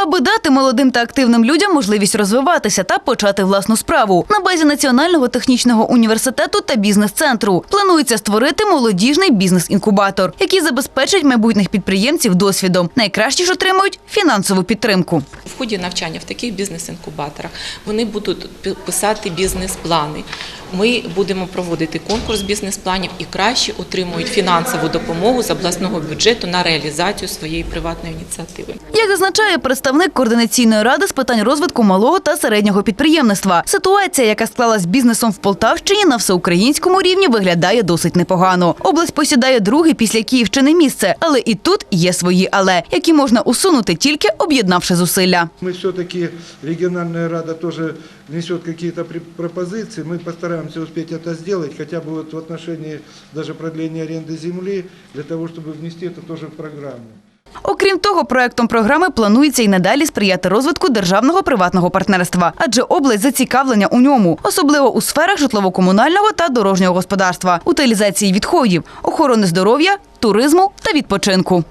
аби дати молодим та активним людям можливість розвиватися та почати власну справу. На базі Національного технічного університету та бізнес-центру планується створити молодіжний бізнес-інкубатор, який забезпечить майбутніх підприємців досвідом. Найкраще ж отримують фінансову підтримку. В ході навчання в таких бізнес-інкубаторах вони будуть пи- писати бізнес-плани. Ми будемо проводити конкурс бізнес-планів і краще отримують фінансову допомогу з обласного бюджету на реалізацію своєї приватної ініціативи. Як зазначає представник координаційної ради з питань розвитку малого та середнього підприємництва, ситуація, яка склалась з бізнесом в Полтавщині на всеукраїнському рівні, виглядає досить непогано. Область посідає друге після Київщини місце, але і тут є свої але, які можна усунути тільки об'єднавши зусилля. Мы все-таки, региональная рада тоже внесет какие-то при- пропозиции, мы постараемся успеть это сделать, хотя бы вот в отношении даже продления аренды земли, для того, чтобы внести это тоже в программу. Окрім того, проектом програми планується і надалі сприяти розвитку державного приватного партнерства, адже область зацікавлення у ньому, особливо у сферах житлово-комунального та дорожнього господарства, утилізації відходів, охорони здоров'я, туризму та відпочинку.